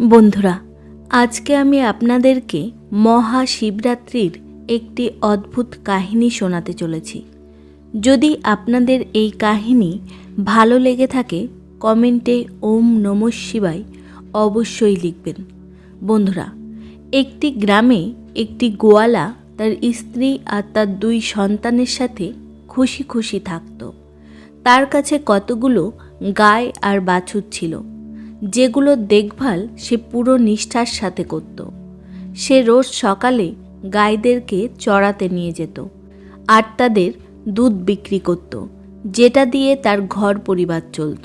বন্ধুরা, আজকে আমি আপনাদেরকে মহাশিবরাত্রির একটি অদ্ভুত কাহিনী শোনাতে চলেছি। যদি আপনাদের এই কাহিনী ভালো লেগে থাকে, কমেন্টে ওম নম শিবায় অবশ্যই লিখবেন। বন্ধুরা, একটি গ্রামে একটি গোয়ালা তার স্ত্রী আর তার দুই সন্তানের সাথে খুশি খুশি থাকতো। তার কাছে কতগুলো গায় আর বাছুর ছিল। যেগুলো দেখভাল সে পুরো নিষ্ঠার সাথে করত। সে রোজ সকালে গাইদেরকে চড়াতে নিয়ে যেত আর তাদের দুধ বিক্রি করত, যেটা দিয়ে তার ঘর পরিবার চলত।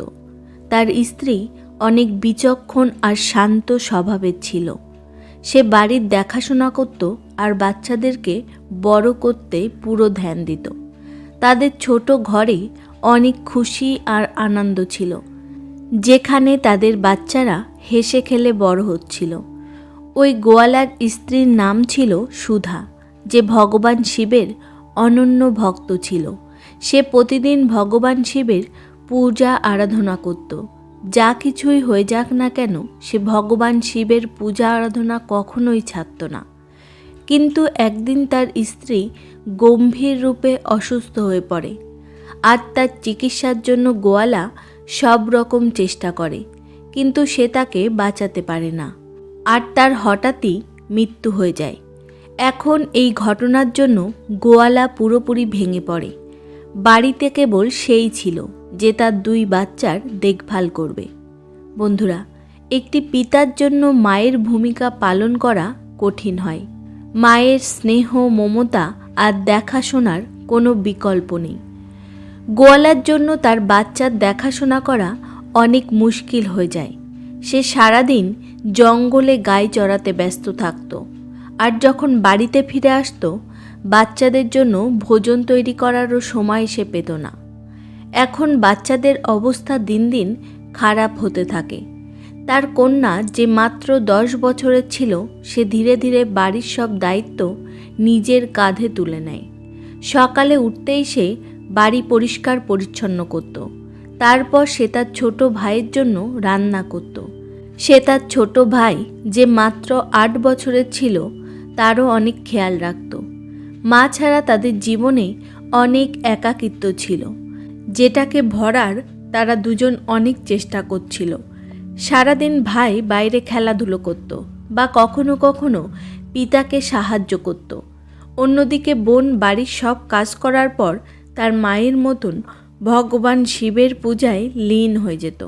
তার স্ত্রী অনেক বিচক্ষণ আর শান্ত স্বভাবের ছিল। সে বাড়ির দেখাশোনা করত আর বাচ্চাদেরকে বড় করতে পুরো ধ্যান দিত। তাদের ছোট ঘরে অনেক খুশি আর আনন্দ ছিল। যেখানে তাদের বাচ্চারা হেসে খেলে বড় হচ্ছিল। ওই গোয়ালার স্ত্রীর নাম ছিল সুধা, যে ভগবান শিবের অনন্য ভক্ত ছিল। সে প্রতিদিন ভগবান শিবের পূজা আরাধনা করত। যা কিছুই হয়ে যাক না কেন, সে ভগবান শিবের পূজা আরাধনা কখনোই ছাড়ত না। কিন্তু একদিন তার স্ত্রী গম্ভীর রূপে অসুস্থ হয়ে পড়ে। আর তার চিকিৎসার জন্য গোয়ালা সব রকম চেষ্টা করে, কিন্তু সে তাকে বাঁচাতে পারে না। আর তার হঠাৎই মৃত্যু হয়ে যায়। এখন এই ঘটনার জন্য গোয়ালা পুরোপুরি ভেঙে পড়ে। বাড়িতে কেবল সেই ছিল, যে তার দুই বাচ্চার দেখভাল করবে। বন্ধুরা, একটি পিতার জন্য মায়ের ভূমিকা পালন করা কঠিন হয়। মায়ের স্নেহ, মমতা আর দেখাশোনার কোনো বিকল্প নেই। গোয়ালার জন্য তার বাচ্চার দেখাশোনা করা অনেক মুশকিল হয়ে যায়। সে সারাদিন জঙ্গলে গায়ে চড়াতে ব্যস্ত থাকত আর যখন বাড়িতে ফিরে আসতো, বাচ্চাদের জন্য ভোজন তৈরি করারও সময় সে পেত না। এখন বাচ্চাদের অবস্থা দিন দিন খারাপ হতে থাকে। তার কন্যা যে মাত্র দশ বছরের ছিল, সে ধীরে ধীরে বাড়ির সব দায়িত্ব নিজের কাঁধে তুলে নেয়। সকালে উঠতেই সে বাড়ি পরিষ্কার পরিচ্ছন্ন করত। তারপর সে তার ছোট ভাইয়ের জন্য রান্না করত। সে তার ছোট ভাই, যে মাত্র আট বছরের ছিল, তারও অনেক খেয়াল রাখত। মা ছাড়া তাদের জীবনে অনেক একাকিত্ব ছিল। যেটাকে ভরার তারা দুজন অনেক চেষ্টা করছিল। সারাদিন ভাই বাইরে খেলাধুলো করত বা কখনো কখনো পিতাকে সাহায্য করত। অন্যদিকে বোন বাড়ির সব কাজ করার পর তার মায়ের মতন ভগবান শিবের পূজায় লীন হয়ে যেত।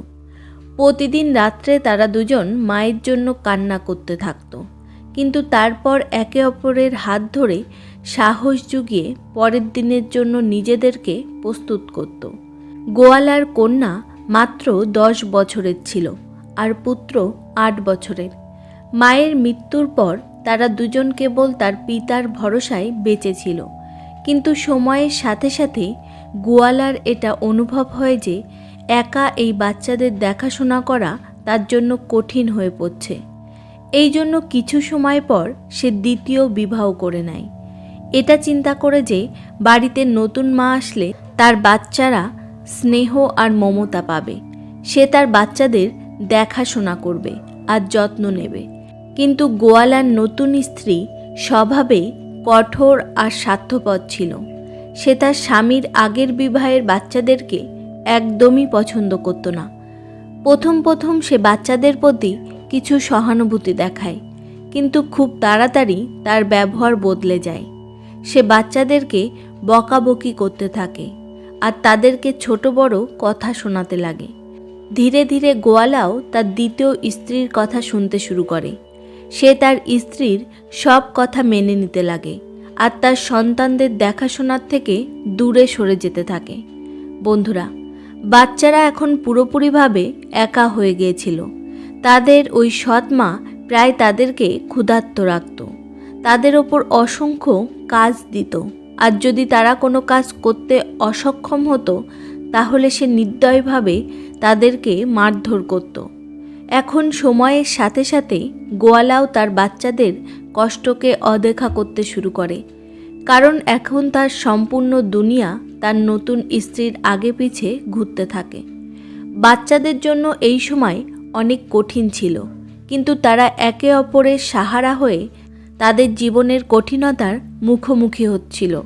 প্রতিদিন রাত্রে তারা দুজন মায়ের জন্য কান্না করতে থাকত। কিন্তু তারপর একে অপরের হাত ধরে সাহস জুগিয়ে পরের দিনের জন্য নিজেদেরকে প্রস্তুত করত। গোয়ালার কন্যা মাত্র দশ বছরের ছিল আর পুত্র আট বছরের। মায়ের মৃত্যুর পর তারা দুজন কেবল তার পিতার ভরসায় বেঁচে ছিল। কিন্তু সময়ের সাথে সাথে গোয়ালার এটা অনুভব হয় যে একা এই বাচ্চাদের দেখাশোনা করা তার জন্য কঠিন হয়ে পড়ছে। এই জন্য কিছু সময় পর সে দ্বিতীয় বিবাহ করে নেয়। এটা চিন্তা করে যে বাড়িতে নতুন মা আসলে তার বাচ্চারা স্নেহ আর মমতা পাবে। সে তার বাচ্চাদের দেখাশোনা করবে আর যত্ন নেবে। কিন্তু গোয়ালার নতুন স্ত্রী স্বভাবে কঠোর আর স্বার্থপর ছিল। সে তার স্বামীর আগের বিবাহের বাচ্চাদেরকে একদমই পছন্দ করতো না। প্রথম প্রথম সে বাচ্চাদের প্রতি কিছু সহানুভূতি দেখায়, কিন্তু খুব তাড়াতাড়ি তার ব্যবহার বদলে যায়। সে বাচ্চাদেরকে বকাবকি করতে থাকে আর তাদেরকে ছোট বড় কথা শোনাতে লাগে। ধীরে ধীরে গোয়ালাও তার দ্বিতীয় স্ত্রীর কথা শুনতে শুরু করে। সে তার স্ত্রীর সব কথা মেনে নিতে লাগে আর তার সন্তানদের দেখাশোনার থেকে দূরে সরে যেতে থাকে। বন্ধুরা, বাচ্চারা এখন পুরোপুরিভাবে একা হয়ে গিয়েছিল। তাদের ওই সৎ মা প্রায় তাদেরকে ক্ষুধার্ত রাখত। তাদের ওপর অসংখ্য কাজ দিত। আর যদি তারা কোনো কাজ করতে অসক্ষম হতো, তাহলে সে নির্দয়ভাবে তাদেরকে মারধর করত। এখন সময়ের সাথে সাথে গোয়ালাও তার বাচ্চাদের কষ্টকে অদেখা করতে শুরু করে। কারণ এখন তার সম্পূর্ণ দুনিয়া তার নতুন স্ত্রীর আগে পিছে ঘুরতে থাকে। বাচ্চাদের জন্য এই সময় অনেক কঠিন ছিল, কিন্তু তারা একে অপরের সাহারা হয়ে তাদের জীবনের কঠিনতার মুখোমুখি হচ্ছিল।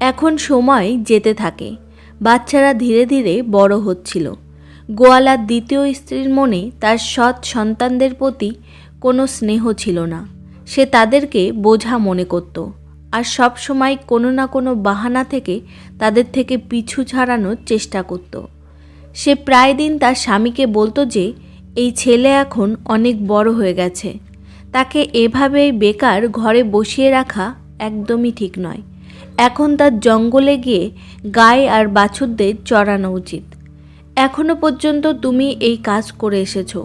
এখন সময় যেতে থাকে, বাচ্চারা ধীরে ধীরে বড় হচ্ছিল। গোয়ালার দ্বিতীয় স্ত্রীর মনে তার সৎ সন্তানদের প্রতি কোনো স্নেহ ছিল না। সে তাদেরকে বোঝা মনে করত। আর সব সময় কোনো না কোনো বাহানা থেকে তাদের থেকে পিছু ছাড়ানোর চেষ্টা করত। সে প্রায় দিন তার স্বামীকে বলতো যে, এই ছেলে এখন অনেক বড় হয়ে গেছে। তাকে এভাবেই বেকার ঘরে বসিয়ে রাখা একদমই ঠিক নয়। এখন তার জঙ্গলে গিয়ে গায়ে আর বাছুরদের চড়ানো উচিত। এখনও পর্যন্ত তুমি এই কাজ করে এসেছ।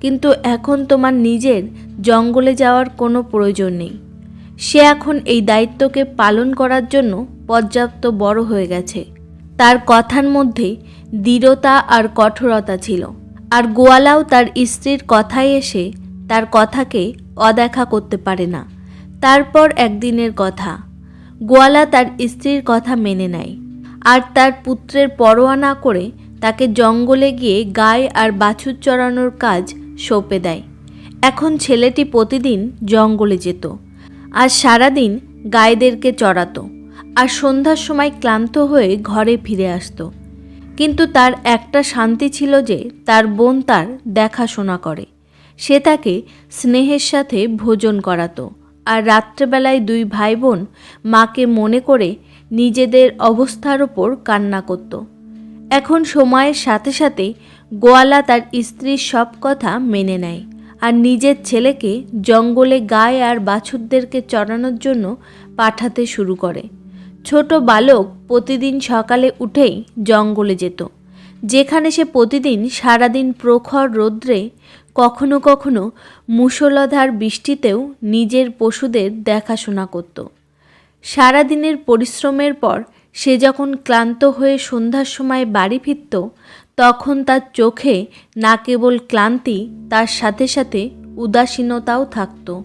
কিন্তু এখন তোমার নিজের জঙ্গলে যাওয়ার কোনো প্রয়োজন নেই। সে এখন এই দায়িত্বকে পালন করার জন্য পর্যাপ্ত বড় হয়ে গেছে। তার কথার মধ্যে দৃঢ়তা আর কঠোরতা ছিল। আর গোয়ালাও তার স্ত্রীর কথায় এসে তার কথাকে অদেখা করতে পারে না। তারপর একদিনের কথা। গোয়ালা তার স্ত্রীর কথা মেনে নেয়। আর তার পুত্রের পরোয়া না করে তাকে জঙ্গলে গিয়ে গায়ে আর বাছুর চড়ানোর কাজ সঁপে দেয়। এখন ছেলেটি প্রতিদিন জঙ্গলে যেত আর সারাদিন গায়েদেরকে চড়াতো আর সন্ধ্যার সময় ক্লান্ত হয়ে ঘরে ফিরে আসতো। কিন্তু তার একটা শান্তি ছিল যে তার বোন তার দেখাশোনা করে। সে তাকে স্নেহের সাথে ভোজন করাতো আর রাত্রেবেলায় দুই ভাই বোন মাকে মনে করে নিজেদের অবস্থার ওপর কান্না করত। এখন সময়ের সাথে সাথে গোয়ালা তার স্ত্রীর সব কথা মেনে নেয় আর নিজের ছেলেকে জঙ্গলে গায়ে আর বাছুরদেরকে চড়ানোর জন্য পাঠাতে শুরু করে। ছোট বালক প্রতিদিন সকালে উঠেই জঙ্গলে যেত, যেখানে সে প্রতিদিন সারাদিন প্রখর রৌদ্রে কখনো কখনো মুষলধার বৃষ্টিতেও নিজের পশুদের দেখাশোনা করত। সারাদিনের পরিশ্রমের পর সে যখন ক্লান্ত হয়ে সন্ধ্যার সময় বাড়ি ফিরত, তখন তার চোখে না কেবল ক্লান্তি, তার সাথে সাথে উদাসীনতাও থাকত।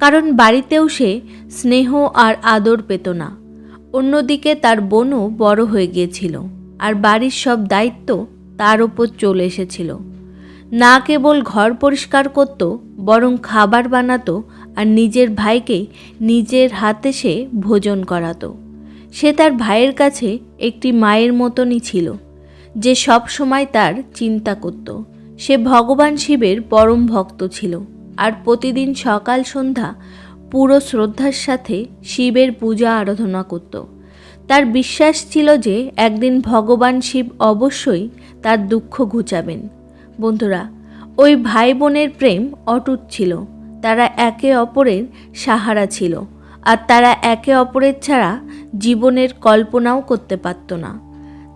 কারণ বাড়িতেও সে স্নেহ আর আদর পেত না। অন্যদিকে তার বোনও বড় হয়ে গিয়েছিল আর বাড়ির সব দায়িত্ব তার ওপর চলে এসেছিল। না কেবল ঘর পরিষ্কার করত, বরং খাবার বানাতো আর নিজের ভাইকে নিজের হাতে সে ভোজন করাতো। সে তার ভাইয়ের কাছে একটি মায়ের মতনই ছিল, যে সব সময় তার চিন্তা করত। সে ভগবান শিবের পরম ভক্ত ছিল, আর প্রতিদিন সকাল সন্ধ্যা পুরো শ্রদ্ধার সাথে শিবের পূজা আরাধনা করত। তার বিশ্বাস ছিল যে একদিন ভগবান শিব অবশ্যই তার দুঃখ ঘুচাবেন। বন্ধুরা, ওই ভাই বোনের প্রেম অটুট ছিল, তারা একে অপরের সাহারা ছিল। আর তারা একে অপরের ছাড়া জীবনের কল্পনাও করতে পারত না।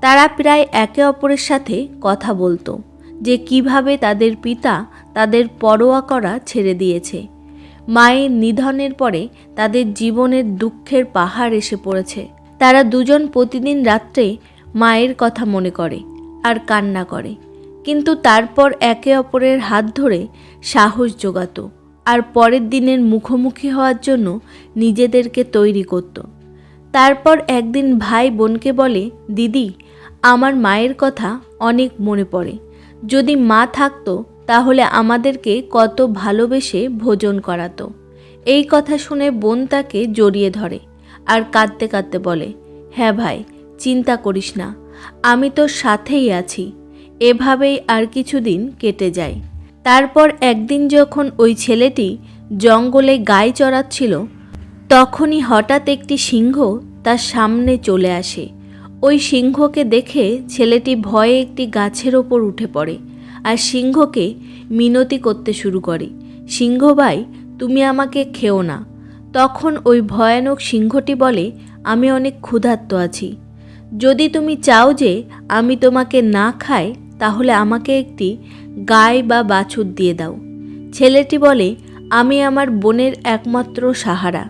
তারা প্রায় একে অপরের সাথে কথা বলতো, যে কীভাবে তাদের পিতা তাদের পরোয়া করা ছেড়ে দিয়েছে। মায়ের নিধনের পরে তাদের জীবনের দুঃখের পাহাড় এসে পড়েছে। তারা দুজন প্রতিদিন রাত্রে মায়ের কথা মনে করে আর কান্না করে। কিন্তু তারপর একে অপরের হাত ধরে সাহস জোগাতো। আর পরের দিনের মুখোমুখি হওয়ার জন্য নিজেদেরকে তৈরি করত। তারপর একদিন ভাই বোনকে বলে, দিদি, আমার মায়ের কথা অনেক মনে পড়ে। যদি মা থাকতো, তাহলে আমাদেরকে কত ভালোবেসে ভোজন করাতো এই কথা শুনে বোন তাকে জড়িয়ে ধরে আর কাঁদতে কাঁদতে বলে হ্যাঁ ভাই, চিন্তা করিস না, আমি তোর সাথেই আছি। এভাবেই আর কিছুদিন কেটে যায়। তারপর একদিন যখন ওই ছেলেটি জঙ্গলে গায়ে চড়াচ্ছিল, তখনই হঠাৎ একটি সিংহ তার সামনে চলে আসে। ওই সিংহকে দেখে ছেলেটি ভয়ে একটি গাছের ওপর উঠে পড়ে আর সিংহকে মিনতি করতে শুরু করে। সিংহ ভাই, তুমি আমাকে খেও না। তখন ওই ভয়ানক সিংহটি বলে, আমি অনেক ক্ষুধার্ত আছি। যদি তুমি চাও যে আমি তোমাকে না খাই তাহলে আমাকে একটি গায়ে বা বাছুর দিয়ে দাও। ছেলেটি বলে, আমি আমার বোনের একমাত্র সাহারা।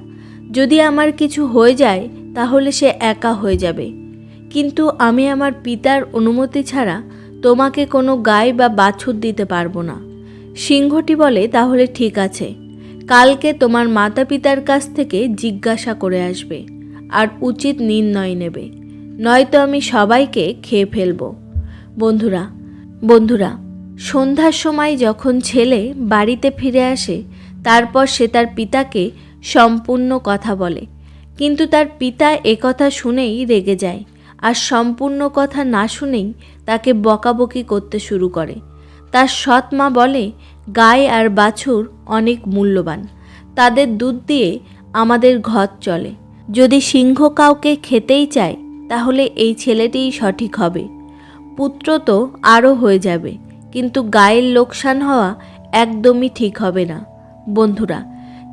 যদি আমার কিছু হয়ে যায়, তাহলে সে একা হয়ে যাবে। কিন্তু আমি আমার পিতার অনুমতি ছাড়া তোমাকে কোনো গায়ে বা বাছুর দিতে পারব না। সিংহটি বলে, তাহলে ঠিক আছে। কালকে তোমার মাতা পিতার কাছ থেকে জিজ্ঞাসা করে আসবে, আর উচিত নির্ণয় নেবে। নয়তো আমি সবাইকে খেয়ে ফেলব। বন্ধুরা বন্ধুরা, সন্ধ্যার সময় যখন ছেলে বাড়িতে ফিরে আসে, তারপর সে তার পিতাকে সম্পূর্ণ কথা বলে। কিন্তু তার পিতা একথা শুনেই রেগে যায় আর সম্পূর্ণ কথা না শুনেই তাকে বকাবকি করতে শুরু করে। তার সৎ মা বলে গায়ে আর বাছুর অনেক মূল্যবান। তাদের দুধ দিয়ে আমাদের ঘর চলে। যদি সিংহ কাউকে খেতেই চায়, তাহলে এই ছেলেটিই সঠিক হবে। পুত্র তো আরও হয়ে যাবে, কিন্তু গায়ের লোকসান হওয়া একদমই ঠিক হবে না। বন্ধুরা,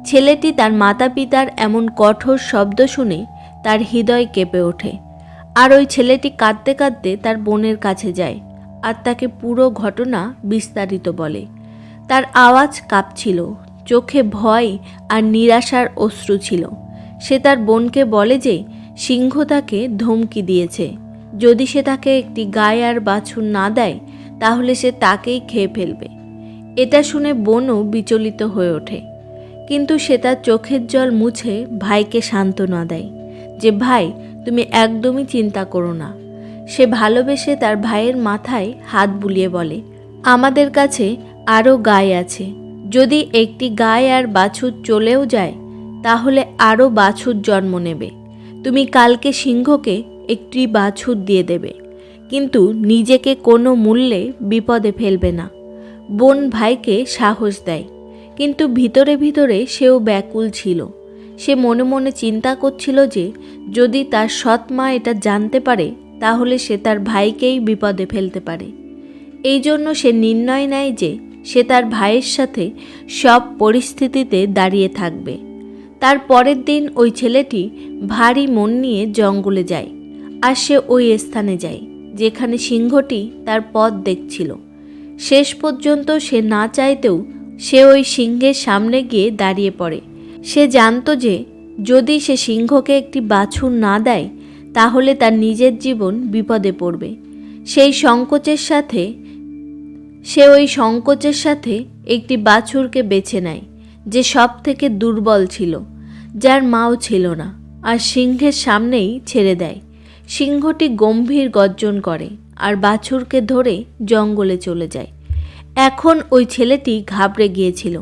ছেলেটি তার মাতা পিতার এমন কঠোর শব্দ শুনে তার হৃদয় কেঁপে ওঠে। আর ওই ছেলেটি কাঁদতে কাঁদতে তার বোনের কাছে যায়, আর তাকে পুরো ঘটনা বিস্তারিত বলে। তার আওয়াজ কাঁপছিল, চোখে ভয় আর নিরাশার অশ্রু ছিল। সে তার বোনকে বলে যে সিংহ তাকে ধমকি দিয়েছে। যদি সে তাকে একটি গায়ে আর বাছুর না দেয়, তাহলে সে তাকেই খেয়ে ফেলবে। এটা শুনে বোনও বিচলিত হয়ে ওঠে। কিন্তু সে তার চোখের জল মুছে ভাইকে সান্ত্বনা দেয় যে, ভাই, তুমি একদমই চিন্তা করো না। সে ভালোবেসে তার ভাইয়ের মাথায় হাত বুলিয়ে বলে, আমাদের কাছে আরও গায়ে আছে। যদি একটি গায়ে আর বাছুর চলেও যায়, তাহলে আরও বাছুর জন্ম নেবে। তুমি কালকে সিংহকে একটি বাছুর দিয়ে দেবে। কিন্তু নিজেকে কোনো মূল্যে বিপদে ফেলবে না। বোন ভাইকে সাহস দেয়। কিন্তু ভিতরে ভিতরে সেও ব্যাকুল ছিল। সে মনে মনে চিন্তা করছিল যে, যদি তার সৎ মা এটা জানতে পারে, তাহলে সে তার ভাইকেই বিপদে ফেলতে পারে। এই জন্য সে নির্ণয় নেয় যে, সে তার ভাইয়ের সাথে সব পরিস্থিতিতে দাঁড়িয়ে থাকবে। তার পরের দিন ওই ছেলেটি ভারী মন নিয়ে জঙ্গলে যায়। আর সে ওই স্থানে যায়, যেখানে সিংহটি তার পথ দেখছিল। শেষ পর্যন্ত সে না চাইতেও সে ওই সিংহের সামনে গিয়ে দাঁড়িয়ে পড়ে। সে জানতো যে, যদি সে সিংহকে একটি বাছুর না দেয়, তাহলে তার নিজের জীবন বিপদে পড়বে। সেই সংকোচের সাথে, সে ওই সংকোচের সাথে একটি বাছুরকে বেছে নেয়, যে সব থেকে দুর্বল ছিল, যার মাও ছিল না, আর সিংহের সামনেই ছেড়ে দেয়। সিংহটি গম্ভীর গর্জন করে আর বাছুরকে ধরে জঙ্গলে চলে যায়। এখন ওই ছেলেটি ঘাবড়ে গিয়েছিল,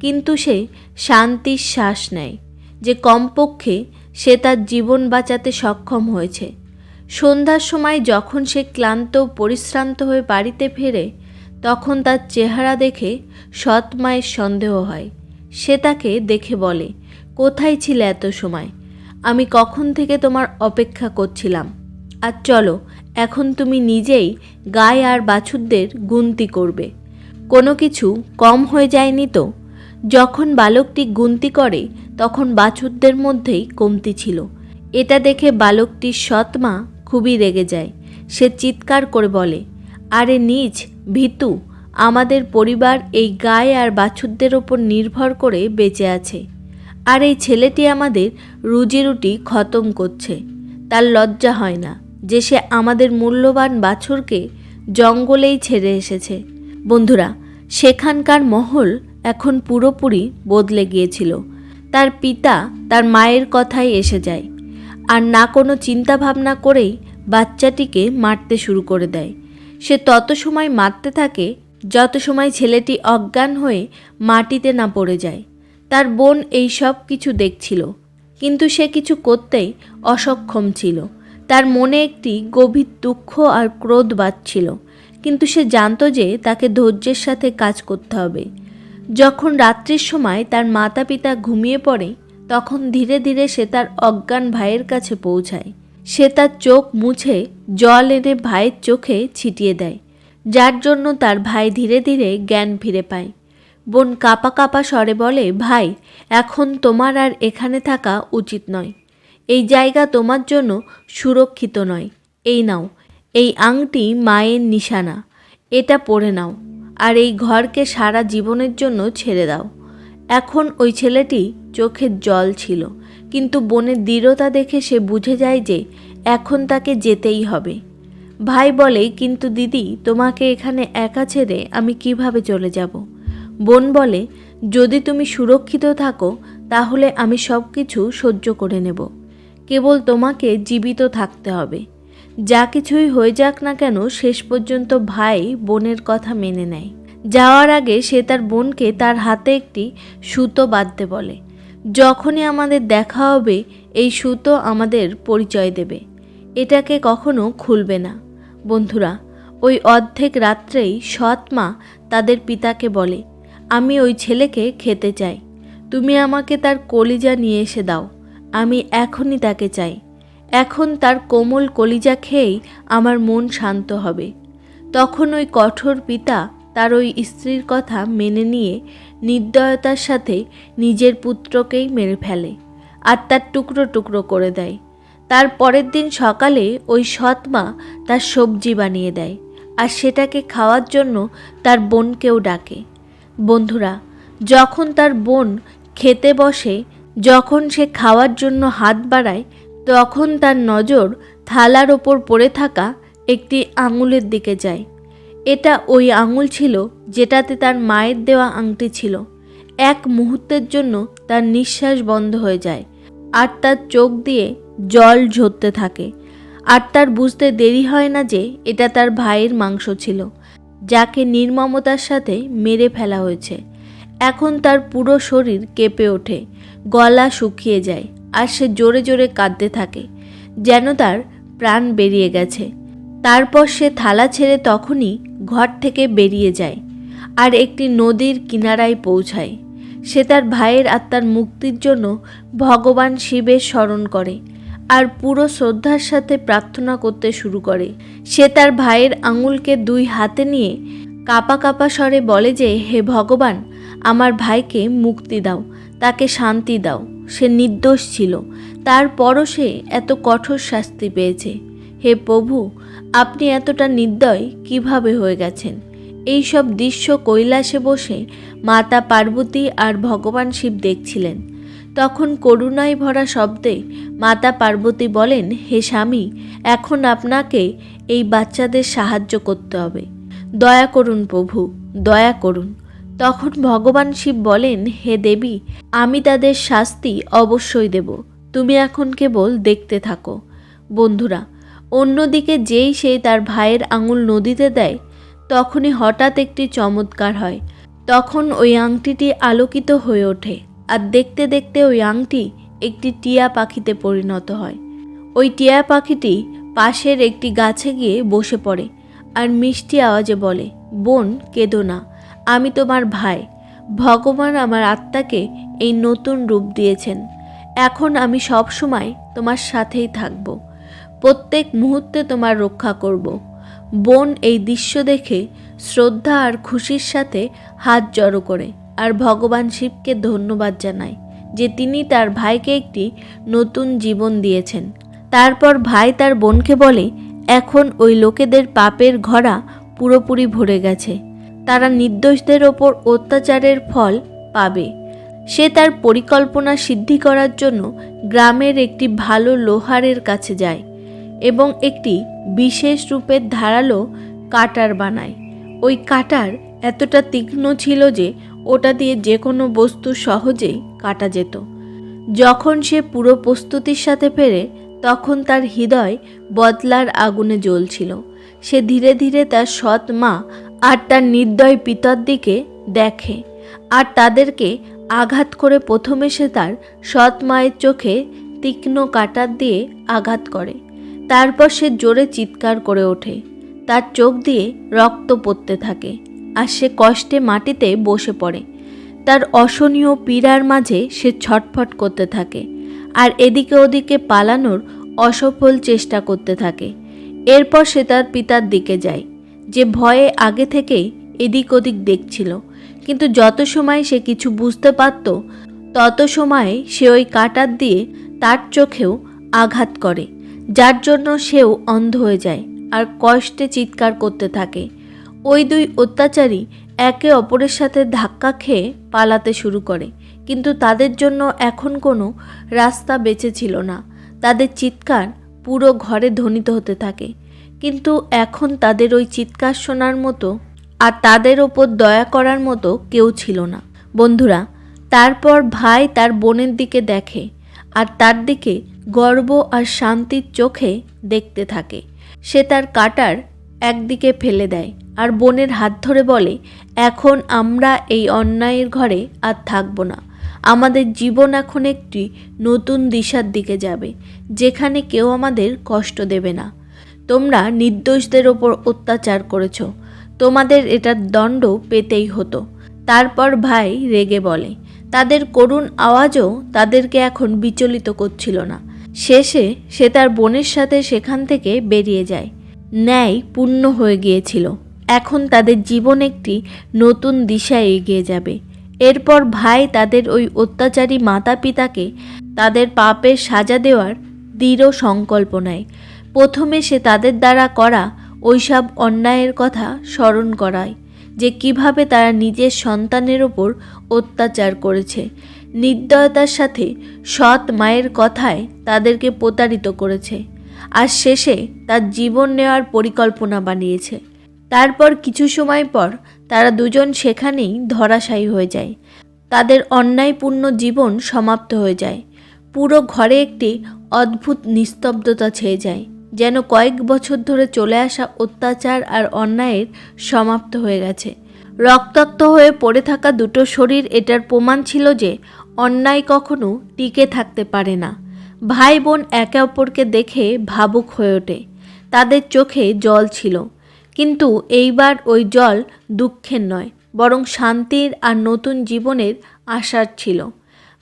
কিন্তু সে শান্তির শ্বাস নেয় যে কমপক্ষে সে তার জীবন বাঁচাতে সক্ষম হয়েছে। সন্ধ্যার সময় যখন সে ক্লান্ত, পরিশ্রান্ত হয়ে বাড়িতে ফেরে, তখন তার চেহারা দেখে সৎ মায়ের সন্দেহ হয়। সে তাকে দেখে বলে, কোথায় ছিল এত সময়? আমি কখন থেকে তোমার অপেক্ষা করছিলাম? আর চলো, এখন তুমি নিজেই গায়ে আর বাছুরদের গুনতি করবে। কোনো কিছু কম হয়ে যায়নি তো? যখন বালকটি গুনতি করে, তখন বাছুরদের মধ্যেই কমতি ছিল। এটা দেখে বালকটির সৎ মা খুবই রেগে যায়। সে চিৎকার করে বলে, আরে নিজ, ভিতু, আমাদের পরিবার এই গায়ে আর বাছুরদের ওপর নির্ভর করে বেঁচে আছে। আর এই ছেলেটি আমাদের রুজি রুটি খতম করছে। তার লজ্জা হয় না যে সে আমাদের মূল্যবান বাছুরকে জঙ্গলেই ছেড়ে এসেছে। বন্ধুরা, সেখানকার মহল এখন পুরোপুরি বদলে গিয়েছিল। তার পিতা তার মায়ের কথাই এসে যায় আর না কোনো চিন্তা ভাবনা করেই বাচ্চাটিকে মারতে শুরু করে দেয়। সে তত সময় মারতে থাকে যত সময় ছেলেটি অজ্ঞান হয়ে মাটিতে না পড়ে যায়। তার বোন এই সব কিছু দেখছিল। কিন্তু সে কিছু করতেই অসক্ষম ছিল। তার মনে একটি গভীর দুঃখ আর ক্রোধ বাজছিল কিন্তু সে জানতো যে তাকে ধৈর্যের সাথে কাজ করতে হবে। যখন রাত্রির সময় তার মাতা পিতা ঘুমিয়ে পড়ে, তখন ধীরে ধীরে সে তার অজ্ঞান ভাইয়ের কাছে পৌঁছায়। সে তার চোখ মুছে জল এনে ভাইয়ের চোখে ছিটিয়ে দেয়, যার জন্য তার ভাই ধীরে ধীরে জ্ঞান ফিরে পায়। বোন কাপা কাপা স্বরে বলে, ভাই, এখন তোমার আর এখানে থাকা উচিত নয়। এই জায়গা তোমার জন্য সুরক্ষিত নয়। এই নাও, এই আংটি মায়ের নিশানা। এটা পরে নাও, আর এই ঘরকে সারা জীবনের জন্য ছেড়ে দাও। এখন ওই ছেলেটি চোখের জল ছিল, কিন্তু বোনের দৃঢ়তা দেখে সে বুঝে যায় যে এখন তাকে যেতেই হবে। ভাই বলে, কিন্তু দিদি, তোমাকে এখানে একা ছেড়ে আমি কীভাবে চলে যাব? বোন বলে, যদি তুমি সুরক্ষিত থাকো, তাহলে আমি সব কিছু সহ্য করে নেব। কেবল তোমাকে জীবিত থাকতে হবে। যা কিছুই হয়ে যাক না কেন, শেষ পর্যন্ত ভাই বোনের কথা মেনে নেয়। যাওয়ার আগে সে তার বোনকে তার হাতে একটি সুতো বাঁধতে বলে। যখনই আমাদের দেখা হবে, এই সুতো আমাদের পরিচয় দেবে। এটাকে কখনো খুলবে না। বন্ধুরা, ওই অর্ধেক রাত্রেই সৎ মা তাদের পিতাকে বলে আমি ওই ছেলেকে খেতে চাই। তুমি আমাকে তার কলিজা নিয়ে এসে দাও। আমি এখনই তাকে চাই। এখন তার কোমল কলিজা খেয়েই আমার মন শান্ত হবে। তখন ওই কঠোর পিতা তার ওই স্ত্রীর কথা মেনে নিয়ে নির্দয়তার সাথে নিজের পুত্রকেই মেরে ফেলে আর তার টুকরো টুকরো করে দেয়। তার পরের দিন সকালে ওই সৎ মা তার সবজি বানিয়ে দেয় আর সেটাকে খাওয়ার জন্য তার বোনকেও ডাকে। বন্ধুরা, যখন তার বোন খেতে বসে, যখন সে খাওয়ার জন্য হাত বাড়ায়, তখন তার নজর থালার ওপর পড়ে থাকা একটি আঙুলের দিকে যায়। এটা ওই আঙুল ছিল যেটাতে তার মায়ের দেওয়া আংটি ছিল। এক মুহূর্তের জন্য তার নিঃশ্বাস বন্ধ হয়ে যায় আর তার চোখ দিয়ে জল ঝরতে থাকে। আর তার বুঝতে দেরি হয় না যে এটা তার ভাইয়ের মাংস ছিল। যাকে নির্মমতার সাথে মেরে ফেলা হয়েছে। এখন তার পুরো শরীর কেঁপে ওঠে, গলা শুকিয়ে যায়, আর সে জোরে জোরে কাঁদতে থাকে, যেন তার প্রাণ বেরিয়ে গেছে। তারপর সে থালা ছেড়ে তখনই ঘর থেকে বেরিয়ে যায়, আর একটি নদীর কিনারায় পৌঁছায়। সে তার ভাইয়ের আত্মার মুক্তির জন্য ভগবান শিবের স্মরণ করে আর পুরো শ্রদ্ধার সাথে প্রার্থনা করতে শুরু করে। সে তার ভাইয়ের আঙুলকে দুই হাতে নিয়ে কাপা কাপা স্বরে বলে যে, হে ভগবান, আমার ভাইকে মুক্তি দাও, তাকে শান্তি দাও। সে নির্দোষ ছিল। তারপরও সে এত কঠোর শাস্তি পেয়েছে। হে প্রভু, আপনি এতটা নির্দয় কীভাবে হয়ে গেছেন? এই সব দৃশ্য কৈলাসে বসে মাতা পার্বতী আর ভগবান শিব দেখছিলেন। তখন করুণায় ভরা শব্দে মাতা পার্বতী বলেন, হে স্বামী, এখন আপনাকে এই বাচ্চাদের সাহায্য করতে হবে। দয়া করুন প্রভু, দয়া করুন। তখন ভগবান শিব বলেন, হে দেবী, আমি তাদের শাস্তি অবশ্যই দেব। তুমি এখন কেবল দেখতে থাকো। বন্ধুরা, অন্যদিকে যেই সে তার ভাইয়ের আঙুল নদীতে দেয়, তখনই হঠাৎ একটি চমৎকার হয়। তখন ওই আংটিটি আলোকিত হয়ে ওঠে। আর দেখতে দেখতে ওই আংটি একটি টিয়া পাখিতে পরিণত হয়। ওই টিয়া পাখিটি পাশের একটি গাছে গিয়ে বসে পড়ে আর মিষ্টি আওয়াজে বলে, বোন, কেঁদো না, আমি তোমার ভাই। ভগবান আমার আত্মাকে এই নতুন রূপ দিয়েছেন। এখন আমি সব সময় তোমার সাথেই থাকব। প্রত্যেক মুহূর্তে তোমার রক্ষা করব। বোন এই দৃশ্য দেখে শ্রদ্ধা আর খুশির সাথে হাত জড়ো করে। আর ভগবান শিবকে ধন্যবাদ জানায় যে তিনি তার ভাইকে একটি নতুন জীবন দিয়েছেন। তারপর ভাই তার বোনকে বলে, এখন ওই লোকেদের পাপের ঘরা পুরোপুরি ভরে গেছে। তারা নির্দোষদের ওপর অত্যাচারের ফল পাবে। সে তার পরিকল্পনা সিদ্ধি করার জন্য গ্রামের একটি ভালো লোহারের কাছে যায় এবং একটি বিশেষ রূপের ধারালো কাটার বানায়। ওই কাটার এতটা তীক্ষ্ণ ছিল যে ওটা দিয়ে যে কোনো বস্তু সহজেই কাটা যেত। যখন সে পুরো প্রস্তুতির সাথে ফেরে, তখন তার হৃদয় বদলার আগুনে জ্বলছিল। সে ধীরে ধীরে তার সৎ মা আর তার নির্দয় পিতার দিকে দেখে আর তাদেরকে আঘাত করে প্রথমে সে তার সৎ মায়ের চোখে তীক্ষ্ণ কাটার দিয়ে আঘাত করে। তারপর সে জোরে চিৎকার করে ওঠে। তার চোখ দিয়ে রক্ত পড়তে থাকে। আর সে কষ্টে মাটিতে বসে পড়ে। তার অসহনীয় পীড়ার মাঝে সে ছটফট করতে থাকে আর এদিকে ওদিকে পালানোর অসফল চেষ্টা করতে থাকে। এরপর সে তার পিতার দিকে যায়, যে ভয়ে আগে থেকেই এদিক ওদিক দেখছিল। কিন্তু যত সময় সে কিছু বুঝতে পারত, তত সময়ে সে ওই কাটার দিয়ে তার চোখেও আঘাত করে, যার জন্য সেও অন্ধ হয়ে যায় আর কষ্টে চিৎকার করতে থাকে। ওই দুই অত্যাচারী একে অপরের সাথে ধাক্কা খেয়ে পালাতে শুরু করে। কিন্তু তাদের জন্য এখন কোনো রাস্তা বেঁচে ছিল না। তাদের চিৎকার পুরো ঘরে ধ্বনিত হতে থাকে। কিন্তু এখন তাদের ওই চিৎকার শোনার মতো আর তাদের ওপর দয়া করার মতো কেউ ছিল না। বন্ধুরা, তারপর ভাই তার বোনের দিকে দেখে আর তার দিকে গর্ব আর শান্তির চোখে দেখতে থাকে। সে তার কাটার একদিকে ফেলে দেয় আর বোনের হাত ধরে বলে, এখন আমরা এই অন্যায়ের ঘরে আর থাকব না। আমাদের জীবন এখন একটি নতুন দিশার দিকে যাবে, যেখানে কেউ আমাদের কষ্ট দেবে না। তোমরা নির্দোষদের ওপর অত্যাচার করেছ। তোমাদের এটার দণ্ড পেতেই হতো। তারপর ভাই রেগে বলে, তাদের করুণ আওয়াজও তাদেরকে এখন বিচলিত করছিল না। শেষে সে তার বোনের সাথে সেখান থেকে বেরিয়ে যায়। ন্যায় পূর্ণ হয়ে গিয়েছিল। এখন তাদের জীবন একটি নতুন দিশায় এগিয়ে যাবে। এরপর ভাই তাদের ওই অত্যাচারী মাতা পিতাকে তাদের পাপের সাজা দেওয়ার দৃঢ় সংকল্প নেয়। প্রথমে সে তাদের দ্বারা করা ওইসব অন্যায়ের কথা স্মরণ করায়, যে কীভাবে তারা নিজের সন্তানের ওপর অত্যাচার করেছে। নির্দয়তার সাথে সৎ মায়ের কথায় তাদেরকে প্রতারিত করেছে। আর শেষে তার জীবন নেওয়ার পরিকল্পনা বানিয়েছে। তারপর কিছু সময় পর তারা দুজন সেখানেই ধরাশায়ী হয়ে যায়। তাদের অন্যায়পূর্ণ জীবন সমাপ্ত হয়ে যায়। পুরো ঘরে একটি অদ্ভুত নিস্তব্ধতা ছেয়ে যায়, যেন কয়েক বছর ধরে চলে আসা অত্যাচার আর অন্যায়ের সমাপ্ত হয়ে গেছে। রক্তাক্ত হয়ে পড়ে থাকা দুটো শরীর এটার প্রমাণ ছিল যে অন্যায় কখনো টিকে থাকতে পারে না। ভাই বোন একে অপরকে দেখে ভাবুক হয়ে ওঠে। তাদের চোখে জল ছিল। কিন্তু এইবার ওই জল দুঃখের নয়, বরং শান্তির আর নতুন জীবনের আশার ছিল।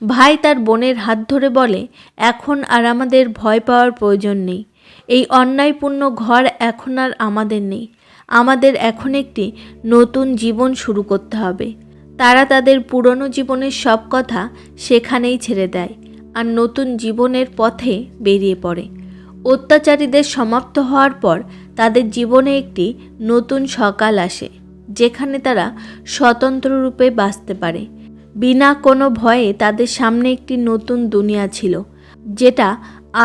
ভাই তার বোনের হাত ধরে বলে, এখন আর আমাদের ভয় পাওয়ার প্রয়োজন নেই। এই অন্যায়পূর্ণ ঘর এখন আর আমাদের নেই। আমাদের এখন একটি নতুন জীবন শুরু করতে হবে। তারা তাদের পুরনো জীবনের সব কথা সেখানেই ছেড়ে দেয়, আর নতুন জীবনের পথে বেরিয়ে পড়ে। অত্যাচারীদের সমাপ্ত হওয়ার পর তাদের জীবনে একটি নতুন সকাল আসে, যেখানে তারা স্বতন্ত্র রূপে বাঁচতে পারে। বিনা কোনো ভয়ে তাদের সামনে একটি নতুন দুনিয়া ছিল, যেটা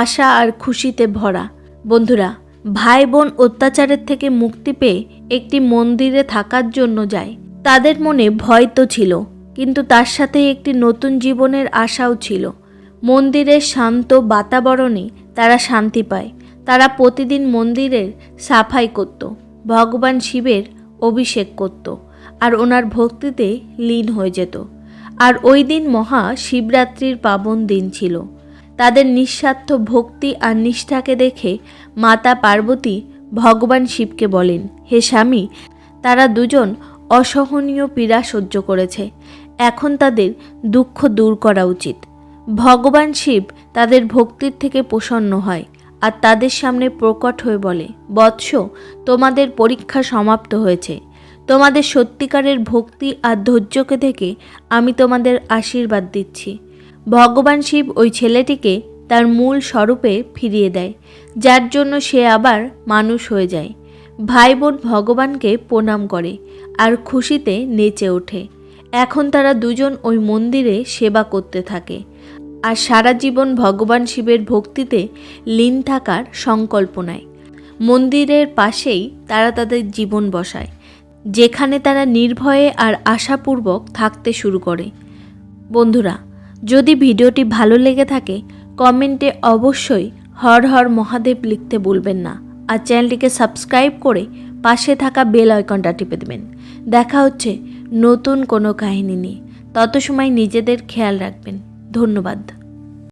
আশা আর খুশিতে ভরা। বন্ধুরা ভাই বোন অত্যাচারের থেকে মুক্তি পেয়ে একটি মন্দিরে থাকার জন্য যায়। তাদের মনে ভয় তো ছিল, কিন্তু তার সাথে একটি নতুন জীবনের আশাও ছিল। মন্দিরের শান্ত বাতাবরণে তারা শান্তি পায়। তারা প্রতিদিন মন্দিরের সাফাই করত, ভগবান শিবের অভিষেক করত আর ওনার ভক্তিতে লীন হয়ে যেত। আর ওই দিন মহা শিবরাত্রির পাবন দিন ছিল। তাদের নিঃস্বার্থ ভক্তি আর নিষ্ঠাকে দেখে মাতা পার্বতী ভগবান শিবকে বলেন, হে স্বামী, তারা দুজন অসহনীয় পীড়া সহ্য করেছে। এখন তাদের দুঃখ দূর করা উচিত। ভগবান শিব তাদের ভক্তির থেকে প্রসন্ন হয় আর তাদের সামনে প্রকট হয়ে বলে, বৎস, তোমাদের পরীক্ষা সমাপ্ত হয়েছে। তোমাদের সত্যিকারের ভক্তি আর ধৈর্যকে থেকে আমি তোমাদের আশীর্বাদ দিচ্ছি। ভগবান শিব ওই ছেলেটিকে তার মূল স্বরূপে ফিরিয়ে দেয়, যার জন্য সে আবার মানুষ হয়ে যায়। ভাই বোন ভগবানকে প্রণাম করে আর খুশিতে নেচে ওঠে। এখন তারা দুজন ওই মন্দিরে সেবা করতে থাকে। আর সারা জীবন ভগবান শিবের ভক্তিতে লীন থাকার সংকল্প নেয়। মন্দিরের পাশেই তারা তাদের জীবন বসায়, যেখানে তারা নির্ভয়ে আর আশাপূর্বক থাকতে শুরু করে। বন্ধুরা, যদি ভিডিওটি ভালো লেগে থাকে, কমেন্টে অবশ্যই হর হর মহাদেব লিখতে ভুলবেন না আর চ্যানেলটিকে সাবস্ক্রাইব করে পাশে থাকা বেল আইকনটা টিপে দেবেন। দেখা হচ্ছে নতুন কোনো কাহিনী নিয়ে। তত সময় নিজেদের খেয়াল রাখবেন। ধন্যবাদ।